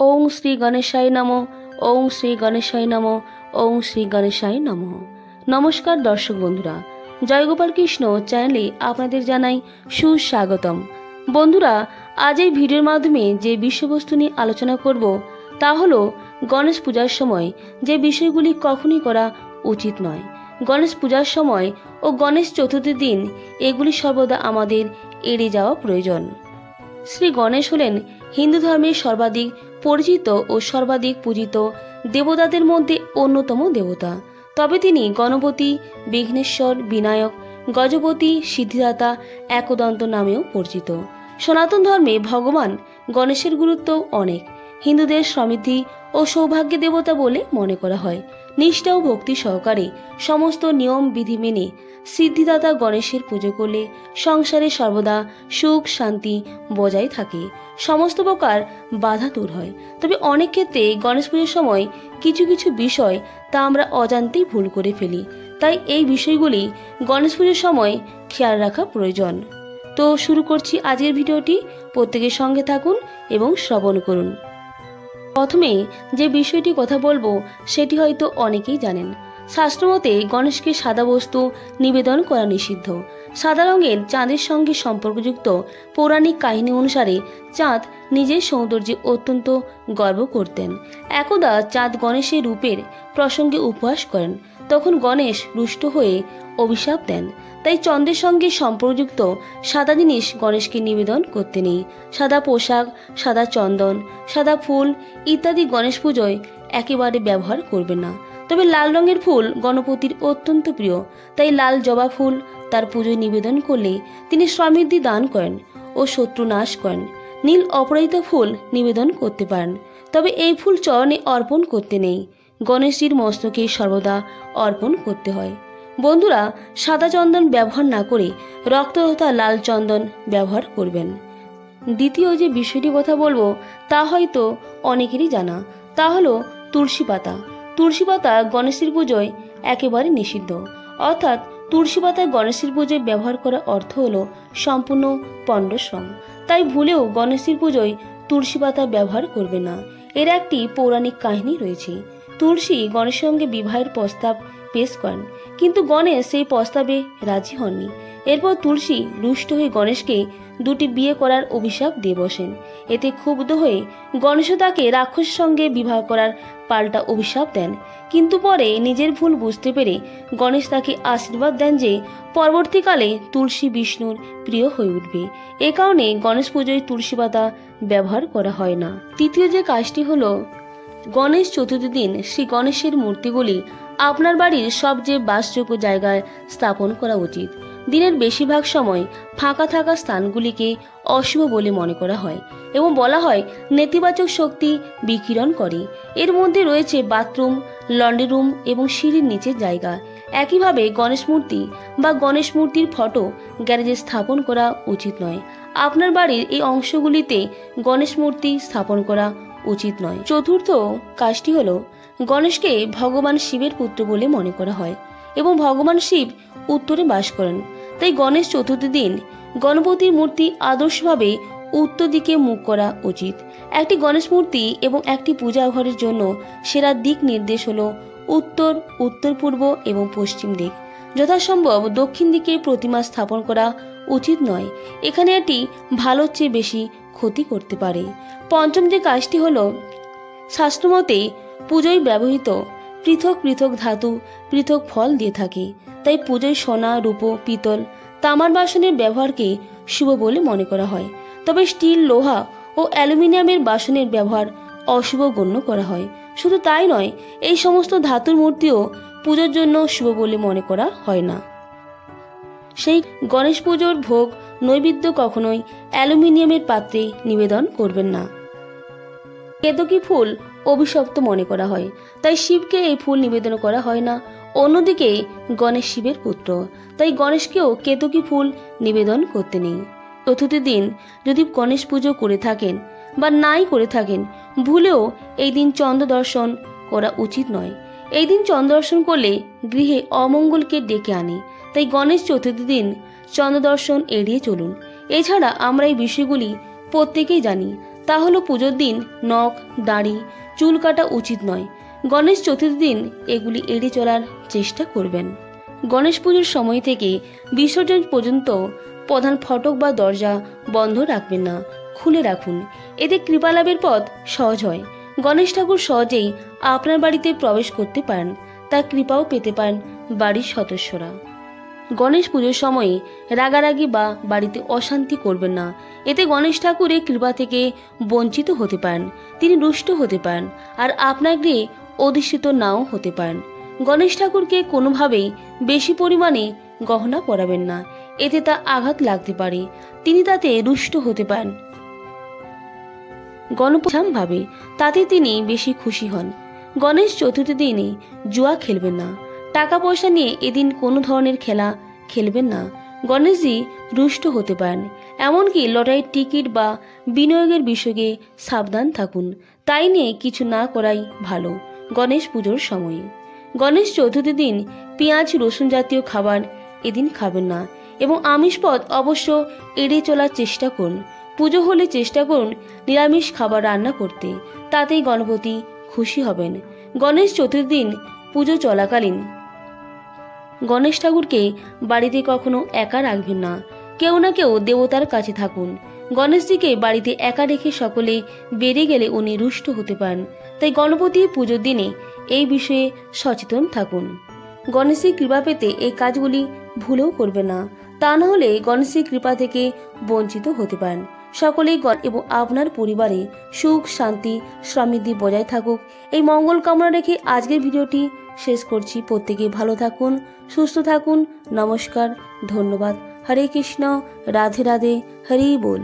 ওং শ্রী গণেশায় নম। ওং শ্রী গণেশায় নম। ওং শ্রী গণেশায় নম। নমস্কার দর্শক বন্ধুরা, জয়গোপাল কৃষ্ণ চ্যানেলে আপনাদের জানাই সুস্বাগতম। বন্ধুরা, আজ এই ভিডিওর মাধ্যমে যে বিষয়বস্তু নিয়ে আলোচনা করব, তা হলো গণেশ পূজার সময় যে বিষয়গুলি কখনই করা উচিত নয়। গণেশ পূজার সময় ও গণেশ চতুর্থীর দিন, এগুলি সর্বদা আমাদের এড়িয়ে যাওয়া প্রয়োজন। শ্রী গণেশ হলেন হিন্দু ধর্মের সর্বাধিক পরিচিত ও সর্বাধিক পূজিত দেবতাদের মধ্যে অন্যতম দেবতা। তবে তিনি গণপতি, বিঘ্নেশ্বর, বিনায়ক, গজপতি, সিদ্ধিদাতা, একদন্ত নামেও পরিচিত। সনাতন ধর্মে ভগবান গণেশের গুরুত্ব অনেক। হিন্দুদের সমৃদ্ধি ও সৌভাগ্য দেবতা বলে মনে করা হয়। নিষ্ঠা ও ভক্তি সহকারে সমস্ত নিয়ম বিধি মেনে সিদ্ধিদাতা গণেশের পুজো করলে সংসারে সর্বদা সুখ, শান্তি বজায় থাকে। সমস্ত প্রকার বাধা দূর হয়। তবে অনেক ক্ষেত্রে গণেশ পুজোর সময় কিছু কিছু বিষয় তা আমরা অজান্তেই ভুল করে ফেলি। তাই এই বিষয়গুলি গণেশ পুজোর সময় খেয়াল রাখা প্রয়োজন। তো শুরু করছি আজকের ভিডিওটি। প্রত্যেকের সঙ্গে থাকুন এবং শ্রবণ করুন। প্রথমে যে বিষয়টি কথা বলব, সেটি হয়তো অনেকেই জানেন। শাস্ত্রমতে গণেশকে সাদা বস্তু নিবেদন করা নিষিদ্ধ। সাদা রঙের চাঁদের সঙ্গে সম্পর্কযুক্ত পৌরাণিক কাহিনী অনুসারে চাঁদ নিজের সৌন্দর্যে অত্যন্ত গর্ব করতেন। একদা চাঁদ গণেশের রূপের প্রসঙ্গে উপহাস করেন। তখন গণেশ রুষ্ট হয়ে অভিশাপ দেন। তাই চন্দ্রের সঙ্গে সম্পর্কযুক্ত সাদা জিনিস গণেশকে নিবেদন করতে নেই। সাদা পোশাক, সাদা চন্দন, সাদা ফুল ইত্যাদি গণেশ পুজোয় একেবারে ব্যবহার করবে না। তবে লাল রঙের ফুল গণপতির অত্যন্ত প্রিয়। তাই লাল জবা ফুল তার পুজোয় নিবেদন করলে তিনি সমৃদ্ধি দান করেন ও শত্রু নাশ করেন। নীল অপরাজিত ফুল নিবেদন করতে পারেন। তবে এই ফুল চরণে অর্পণ করতে নেই। গণেশজির মস্তকে সর্বদা অর্পণ করতে হয়। বন্ধুরা, সাদা চন্দন ব্যবহার না করে রক্ত তথা লাল চন্দন ব্যবহার করবেন। দ্বিতীয় যে বিষয়টি কথা বলব, তা হয়তো অনেকেরই জানা। তা হলো তুলসী পাতা। তুলসী পাতা গণেশের পুজোয় একেবারে নিষিদ্ধ। অর্থাৎ তুলসী পাতা গণেশের পুজোয় ব্যবহার করার অর্থ হলো সম্পূর্ণ পণ্ডশ্রম। তাই ভুলেও গণেশের পুজোয় তুলসী পাতা ব্যবহার করবে না। এর একটি পৌরাণিক কাহিনী রয়েছে। তুলসী গণেশের সঙ্গে বিবাহের প্রস্তাব পেশ করেন। কিন্তু গণেশ সেই প্রস্তাবে রাজি হননি। এরপর তুলসী রুষ্ট হয়ে গণেশকে দুটি বিয়ে করার অভিশাপ দিয়ে বসেন। এতে ক্ষুব্ধ হয়ে গণেশ তাকে রাক্ষসের সঙ্গে বিবাহ করার পাল্টা অভিশাপ দেন। কিন্তু পরে নিজের ভুল বুঝতে পেরে গণেশ তাকে আশীর্বাদ দেন যে পরবর্তীকালে তুলসী বিষ্ণুর প্রিয় হয়ে উঠবে। এ কারণে গণেশ পুজোয় তুলসী পাতা ব্যবহার করা হয় না। তৃতীয় যে কাজটি হলো গণেশ চতুর্থী দিন শ্রী গণেশের মূর্তিগুলি আপনার বাড়ির সবচেয়ে বাসযোগ্য জায়গায় স্থাপন করা উচিত। দিনের বেশিরভাগ সময় ফাঁকা থাকা স্থানগুলিকে অশুভ বলে মনে করা হয় এবং বলা হয় নেতিবাচক শক্তি বিকিরণ করে। এর মধ্যে রয়েছে বাথরুম, লন্ড্রি রুম এবং সিঁড়ির নিচের জায়গা। একইভাবে গণেশ মূর্তি বা গণেশ মূর্তির ফটো গ্যারেজে স্থাপন করা উচিত নয়। আপনার বাড়ির এই অংশগুলিতে গণেশ মূর্তি স্থাপন করা উচিত নয়। চতুর্থ কাজটি হল গণেশকে ভগবান শিবের পুত্র বলে মনে করা হয় এবং ভগবান শিব উত্তরে বাস করেন। তাই গণেশ চতুর্থী দিন গণপতির মূর্তি আদর্শভাবে উত্তর দিকে মুখ করা উচিত। একটি গণেশ মূর্তি এবং একটি পূজা ঘরের জন্য সেরা দিক নির্দেশ হল উত্তর উত্তর পূর্ব এবং পশ্চিম দিক। যথাসম্ভব দক্ষিণ দিকে প্রতিমা স্থাপন করা উচিত নয়। এখানে এটি ভালোর চেয়ে বেশি ক্ষতি করতে পারে। পঞ্চম যে কাজটি হলো শাস্ত্রমতে পুজোয় ব্যবহৃত পৃথক পৃথক ধাতু পৃথক ফল দিয়ে থাকে। তাই পুজোয় সোনা, রূপো, পিতল, তামার বাসনের ব্যবহারকে শুভ বলে মনে করা হয়। তবে স্টিল, লোহা ও অ্যালুমিনিয়ামের বাসনের ব্যবহার অশুভ গণ্য করা হয়। শুধু তাই নয়, এই সমস্ত ধাতুর মূর্তিও পুজোর জন্য শুভ বলে মনে করা হয় না। সেই গণেশ পুজোর ভোগ, নৈবেদ্য কখনোই অ্যালুমিনিয়ামের পাত্রে নিবেদন করবেন না। কেতকী ফুল অভিশপ্ত মনে করা হয়, তাই শিবকে এই ফুল নিবেদন করা হয় না। অন্যদিকে গণেশ শিবের পুত্র, তাই গণেশকেও কেতকী ফুল নিবেদন করতে নেই। চতুর্থী দিন যদি গণেশ পুজো করে থাকেন বা নাই করে থাকেন, ভুলেও এই দিন চন্দ্র দর্শন করা উচিত নয়। এই দিন চন্দ্র দর্শন করলে গৃহে অমঙ্গলকে ডেকে আনে তাই গণেশ চতুর্থী দিন চন্দ্রদর্শন এড়িয়ে চলুন। এছাড়া আমরা এই বিষয়গুলি প্রত্যেকেই জানি। তা হলো পুজোর দিন নখ, দাড়ি, চুল কাটা উচিত নয়। গণেশ চতুর্থী দিন এগুলি এড়িয়ে চলার চেষ্টা করবেন। গণেশ পুজোর সময় থেকে বিসর্জন পর্যন্ত প্রধান ফটক বা দরজা বন্ধ রাখবেন না, খুলে রাখুন। এতে কৃপালাভের পথ সহজ হয়। গণেশ ঠাকুর সহজেই আপনার বাড়িতে প্রবেশ করতে পারেন, তার কৃপাও পেতে পারেন বাড়ির সদস্যরা। গণেশ পুজোর সময়ে রাগারাগি বা বাড়িতে অশান্তি করবেন না। এতে গণেশ ঠাকুরের কৃপা থেকে বঞ্চিত হতে পারেন। তিনি রুষ্ট হতে পারেন আর আপনার গৃহে অধিষ্ঠিত নাও হতে পারেন। গণেশ ঠাকুরকে কোনোভাবেই বেশি পরিমাণে গহনা পরাবেন না। এতে তা আঘাত লাগতে পারে। তিনি তাতে রুষ্ট হতে পারেন। গণপছাম ভাবে তাতে তিনি বেশি খুশি হন। গণেশ চতুর্থী দিনে জুয়া খেলবেন না। টাকা পয়সা নিয়ে এদিন কোনো ধরনের খেলা খেলবেন না। গণেশজি রুষ্ট হতে পারেন। এমনকি লটারির টিকিট বা বিনিয়োগের বিষয়ে সাবধান থাকুন। তাই নিয়ে কিছু না করাই ভালো গণেশ পুজোর সময়ে। গণেশ চতুর্থী দিন পেঁয়াজ, রসুন জাতীয় খাবার এদিন খাবেন না এবং আমিষ পদ অবশ্য এড়িয়ে চলার চেষ্টা করুন। পুজো হলে চেষ্টা করুন নিরামিষ খাবার রান্না করতে। তাতেই গণপতি খুশি হবেন। গণেশ চতুর্থী দিন পুজো চলাকালীন গণেশ ঠাকুরকে বাড়িতে কখনো একা রাখবেন না। কেউ না কেউ দেবতার কাছে থাকুন। গণেশজিকে বাড়িতে একা রেখে সকলে বেরিয়ে গেলে উনি রুষ্ট হতে পারেন তাই গণপতি পুজোর দিনে এই বিষয়ে সচেতন থাকুন। গণেশের কৃপা পেতে এই কাজগুলি ভুলেও করবে না। তা না হলে গণেশের কৃপা থেকে বঞ্চিত হতে পারেন সকলেই গণ এবং আপনার পরিবারে সুখ, শান্তি, সমৃদ্ধি বজায় থাকুক। এই মঙ্গল কামনা রেখে আজকের ভিডিওটি শেষ করছি। প্রত্যেকে ভালো থাকুন, সুস্থ থাকুন। নমস্কার, ধন্যবাদ। হরে কৃষ্ণ, রাধে রাধে, হরি বল।